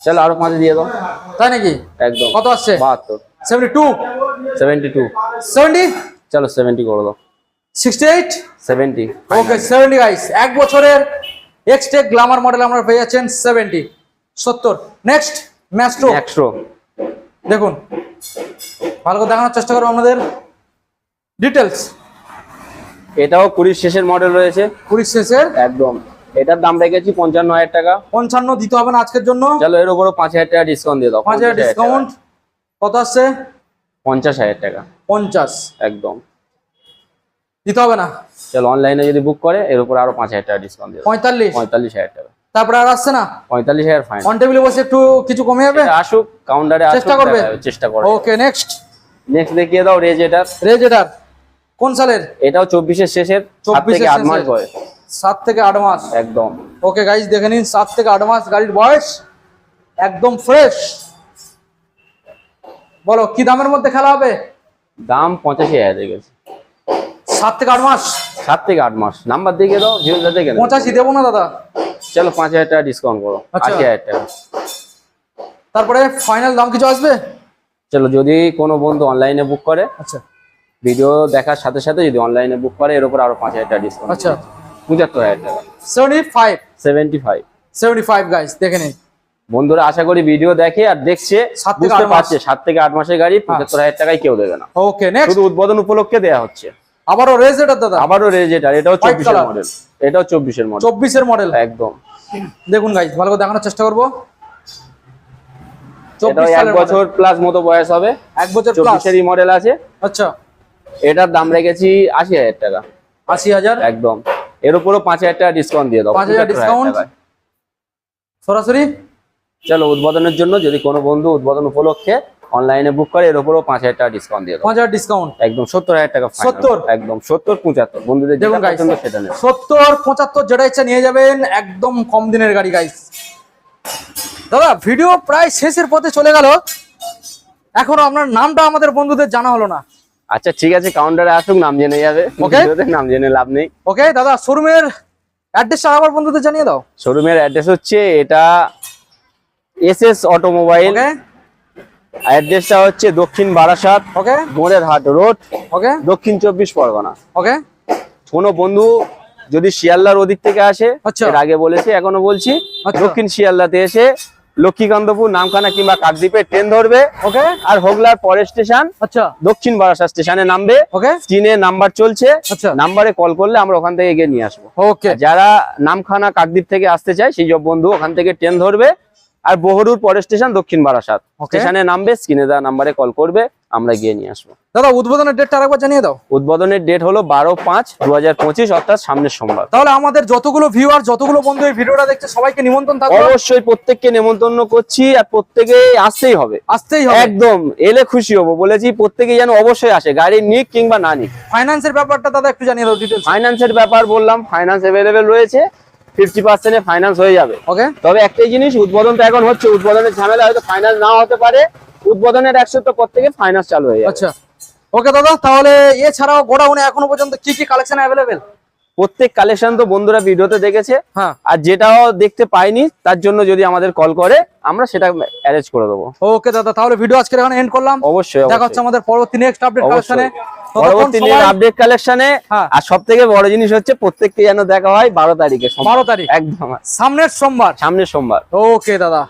Speaker 2: চলো আরও পাঁচ দিয়ে দাও।
Speaker 1: তাই নাকি?
Speaker 2: একদম।
Speaker 1: কত আসছে?
Speaker 2: বাহাত্তর।
Speaker 1: Seventy two
Speaker 2: seventy two
Speaker 1: seventy
Speaker 2: চলো সেভেন্টি করে দাও।
Speaker 1: Sixty eight
Speaker 2: seventy
Speaker 1: okay seventy guys এক বছরের এক্সটেক গ্লামার মডেল আমরা পেয়ে যাচ্ছেন সেভেন্টি সত্তর। নেক্সট ম্যাস্ট্রো
Speaker 2: একশো
Speaker 1: দেখুন ভালো করে দেখানোর চেষ্টা করব আমাদের ডিটেলস
Speaker 2: এটাও কুড়ির শেষের মডেল রয়েছে।
Speaker 1: কুড়ি শেষের?
Speaker 2: একদম। এটার দাম রেখেছি পঞ্চান্ন হাজার টাকা।
Speaker 1: পঞ্চান্ন দিতে হবে না আজকের জন্য।
Speaker 2: চলো এর উপরও পাঁচ হাজার টাকা ডিসকাউন্ট দিয়ে দাও।
Speaker 1: পাঁচ হাজার। ডিসকাউন্ট কত আসছে?
Speaker 2: পঞ্চাশ হাজার টাকা।
Speaker 1: পঞ্চাশ।
Speaker 2: একদম।
Speaker 1: দিতে হবে না।
Speaker 2: চলো অনলাইনে যদি বুক করে এর উপর আরও পাঁচ হাজার টাকা ডিসকাউন্ট দিয়ে
Speaker 1: পঁয়তাল্লিশ।
Speaker 2: পঁয়তাল্লিশ হাজার টাকা।
Speaker 1: তারপরে আর আসছে না?
Speaker 2: পঁয়তাল্লিশ হাজার ফাইন
Speaker 1: অন টেবিলে বসে একটু কিছু কমে যাবে?
Speaker 2: আসুক কাউন্টারে
Speaker 1: চেষ্টা করবে?
Speaker 2: চেষ্টা করে।
Speaker 1: ওকে নেক্সট
Speaker 2: নেক্সট দেখিয়ে দাও রেজ এটার
Speaker 1: রেজেটার কোন সালের?
Speaker 2: এটাও চব্বিশের শেষের সাত
Speaker 1: 24
Speaker 2: থেকে
Speaker 1: এর
Speaker 2: আট মাস বয়স।
Speaker 1: সাত থেকে আট মাস।
Speaker 2: একদম।
Speaker 1: ওকে গাইজ দেখে নিন সাত থেকে আট মাস গাড়ির বয়স একদম ফ্রেশ বলো কি দামের মধ্যে খেলা হবে?
Speaker 2: দাম পঁচাশি হাজার রেখেছে
Speaker 1: সাত থেকে আট মাস?
Speaker 2: সাত থেকে আট মাস। নাম্বার দেখিয়ে দাও নাও।
Speaker 1: পঁচাশি দেবো না দাদা।
Speaker 2: চলো পাঁচ হাজার টাকা ডিসকাউন্ট করো
Speaker 1: আচ্ছা।
Speaker 2: আশি হাজার টাকা।
Speaker 1: তারপরে ফাইনাল দাম কিছু আসবে?
Speaker 2: চলো যদি কোনো বন্ধু অনলাইনে বুক করে
Speaker 1: আচ্ছা।
Speaker 2: ভিডিও দেখার সাথে সাথে যদি অনলাইনে বুক করে এর উপর আরও পাঁচ হাজার টাকা ডিসকাউন্ট
Speaker 1: আচ্ছা।
Speaker 2: পঁচাত্তর হাজার টাকা।
Speaker 1: Seventy five
Speaker 2: seventy five
Speaker 1: seventy five guys দেখে নিন।
Speaker 2: বন্ধুরা আশা করি ভিডিও দেখে আর দেখছে
Speaker 1: সাত থেকে
Speaker 2: বুঝতে
Speaker 1: আট
Speaker 2: পারছে সাত থেকে আট মাসের গাড়ি পঁচাত্তর হাজার টাকায় কেউ দেবে না।
Speaker 1: ওকে নেক্সট
Speaker 2: শুধু উদ্বোধন উপলক্ষে দেওয়া হচ্ছে।
Speaker 1: আবারও রেজেটার দাদা।
Speaker 2: আবারও রেজেটার এটাও চব্বিশের
Speaker 1: color।
Speaker 2: মডেল এটাও চব্বিশের মডেল
Speaker 1: চব্বিশের মডেল
Speaker 2: একদম।
Speaker 1: দেখুন গাইজ ভালো করে দেখানোর চেষ্টা করব। চব্বিশ
Speaker 2: এক বছর প্লাস মতো বয়স হবে।
Speaker 1: এক বছর প্লাস
Speaker 2: চব্বিশেরই মডেল আছে।
Speaker 1: আচ্ছা।
Speaker 2: এটার দাম রেখেছি আশি হাজার টাকা।
Speaker 1: আশি হাজার?
Speaker 2: একদম। এর উপরও পাঁচ হাজার টাকা ডিসকাউন্ট দিয়ে দাও।
Speaker 1: 5,000
Speaker 2: 75,000
Speaker 1: discount? সরাসরি?
Speaker 2: চলো উদ্বোধনের জন্য যদি কোনো বন্ধু উদ্বোধন উপলক্ষে অনলাইনে বুক করে এর উপরও পাঁচ হাজার টাকা ডিসকাউন্ট দিয়ে দাও
Speaker 1: পাঁচ হাজার ডিসকাউন্ট
Speaker 2: একদম সত্তর হাজার টাকা।
Speaker 1: 70?
Speaker 2: একদম সত্তর পঁচাত্তর। বন্ধুদের পছন্দ সেটা নেবে
Speaker 1: সত্তর পঁচাত্তর যেটা ইচ্ছা নিয়ে যাবেন একদম কম দিনের গাড়ি গাইস দাদা ভিডিও প্রায় শেষের পথে চলে গেল। এখনও আপনার নামটা আমাদের বন্ধুদের জানা হলো না।
Speaker 2: আচ্ছা ঠিক আছে কাউন্টারে আসুক নাম জেনে যাবে। ওকে নাম জেনে লাভ নেই।
Speaker 1: ওকে দাদা শোরুমের অ্যাড্রেসটা আবার বন্ধুদের জানিয়ে দাও।
Speaker 2: শোরুমের অ্যাড্রেস হচ্ছে এটা এস এস অটোমোবাইল
Speaker 1: ওকে
Speaker 2: অ্যাড্রেসটা হচ্ছে দক্ষিণ বারাসাত
Speaker 1: ওকে
Speaker 2: গোড়ের হাট রোড
Speaker 1: ওকে
Speaker 2: দক্ষিণ চব্বিশ পরগনা।
Speaker 1: ওকে
Speaker 2: কোনো বন্ধু যদি শিয়ালদার ওদিক থেকে আসে
Speaker 1: আচ্ছা।
Speaker 2: এর আগে বলেছি এখনও বলছি
Speaker 1: আচ্ছা।
Speaker 2: দক্ষিণ শিয়ালদাতে এসে লক্ষ্মীকান্তপুর নামখানা কিংবা কাকদ্বীপে ট্রেন ধরবে।
Speaker 1: ওকে
Speaker 2: আর হোগলার পরের স্টেশন
Speaker 1: আচ্ছা।
Speaker 2: দক্ষিণ বারাসাত স্টেশনে নামবে।
Speaker 1: ওকে
Speaker 2: স্ক্রিনে নাম্বার চলছে।
Speaker 1: আচ্ছা।
Speaker 2: নাম্বারে কল করলে আমরা ওখান থেকে গিয়ে নিয়ে আসব।
Speaker 1: ওকে
Speaker 2: যারা নামখানা কাকদ্বীপ থেকে আসতে চায় সেই সব বন্ধু ওখান থেকে ট্রেন ধরবে। আর বহরুর পরের স্টেশন দক্ষিণ বারাসাত. স্টেশনে নামবে স্ক্রিনে দেওয়া নাম্বারে কল করবে আমরা গিয়ে নিয়ে আসব।
Speaker 1: দাদা উদ্বোধনের ডেটটা আরেকবার জানিয়ে দাও।
Speaker 2: উদ্বোধনের ডেট হলো বারো পাঁচ দু হাজার পঁচিশ অর্থাৎ সামনের সোমবার।
Speaker 1: তাহলে আমাদের যতগুলো ভিউয়ার যতগুলো বন্ধু এই ভিডিওটা দেখছে সবাইকে নিমন্ত্রণ থাকবে
Speaker 2: অবশ্যই প্রত্যেককে নেমন্তন্ন করছি আর প্রত্যেকে আসতেই হবে।
Speaker 1: আসতেই হবে।
Speaker 2: একদম এলে খুশি হব। বলেছি প্রত্যেকে যেন অবশ্যই আসে গাড়ি নিক কিংবা না নিক।
Speaker 1: ফাইন্যান্সের ব্যাপারটা দাদা একটু জানিয়ে দাও ডিটেলস
Speaker 2: ফাইন্যান্সের ব্যাপার বললাম ফাইন্যান্স অ্যাভেলেবেল রয়েছে। ফিফটি পার্সেন্টে ফাইন্যান্স হয়ে যাবে।
Speaker 1: ওকে
Speaker 2: তবে একটাই জিনিস উদ্বোধন তো এখন হচ্ছে উদ্বোধনের ঝামেলা হয়তো ফাইন্যান্স নাও হতে পারে উদ্বোধনের এক সপ্তাহ পর থেকে ফাইন্যান্স চালু হয়ে যাবে।
Speaker 1: আচ্ছা। ওকে দাদা তাহলে এছাড়াও গোডাউনে এখনও পর্যন্ত কি কি কালেকশন অ্যাভেলেবেল
Speaker 2: প্রত্যেক কালেকশন তো বন্ধুরা ভিডিওতে দেখেছে।
Speaker 1: হ্যাঁ।
Speaker 2: আর যেটাও দেখতে পাইনি তার জন্য যদি আমাদের কল করে আমরা সেটা অ্যারেঞ্জ করে দেবো।
Speaker 1: ওকে দাদা তাহলে ভিডিও আজকে এখানে এন্ড করলাম।
Speaker 2: অবশ্যই
Speaker 1: দেখা হচ্ছে আমাদের পরবর্তী নেক্সট আপডেট কালেকশনে
Speaker 2: পরবর্তী আপডেট কালেকশনে
Speaker 1: হ্যাঁ।
Speaker 2: আর সব থেকে বড় জিনিস হচ্ছে প্রত্যেককে যেন দেখা হয় বারো তারিখে। সোমবার।
Speaker 1: বারো তারিখ।
Speaker 2: একদম।
Speaker 1: সামনের সোমবার।
Speaker 2: সামনের সোমবার।
Speaker 1: ওকে দাদা।